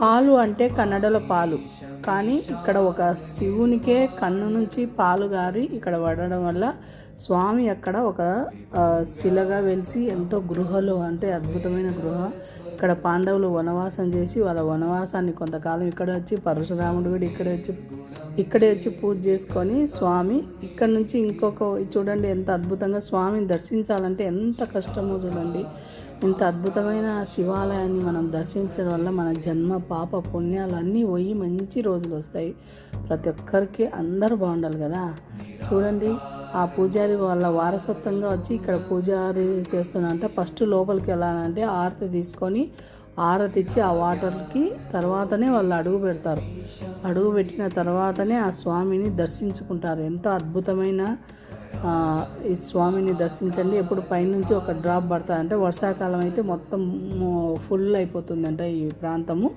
పాలు అంటే కన్నడలో పాలు. కానీ ఇక్కడ ఒక శివునికే కన్ను నుంచి పాలు గారి ఇక్కడ పడడం వల్ల స్వామి అక్కడ ఒక శిలగా వెలిసి ఎంతో గృహలు అంటే అద్భుతమైన గృహ. ఇక్కడ పాండవులు వనవాసం చేసి వాళ్ళ వనవాసాన్ని కొంతకాలం ఇక్కడ వచ్చి పరశురాముడు కూడా ఇక్కడే వచ్చి ఇక్కడే వచ్చి పూజ చేసుకొని స్వామి ఇక్కడ నుంచి ఇంకొక చూడండి ఎంత అద్భుతంగా స్వామిని దర్శించాలంటే ఎంత కష్టమో చూడండి. ఇంత అద్భుతమైన శివాలయాన్ని మనం దర్శించడం వల్ల మన జన్మ పాప పుణ్యాలు అన్నీ పోయి మంచి రోజులు వస్తాయి. ప్రతి ఒక్కరికి అందరూ బాగుండాలి కదా. చూడండి. ఆ పూజారి వాళ్ళ వారసత్వంగా వచ్చి ఇక్కడ పూజారి చేస్తున్నారంటే ఫస్ట్ లోపలికి వెళ్ళాలంటే ఆరతి తీసుకొని ఆరతి ఇచ్చి ఆ వాటర్కి తర్వాతనే వాళ్ళు అడుగు పెడతారు. అడుగు పెట్టిన తర్వాతనే ఆ స్వామిని దర్శించుకుంటారు. ఎంతో అద్భుతమైన ఈ స్వామిని దర్శించండి. ఎప్పుడు పైనుంచి ఒక డ్రాప్ పడుతుంది అంటే వర్షాకాలం అయితే మొత్తం ఫుల్ అయిపోతుందంట ఈ ప్రాంతము.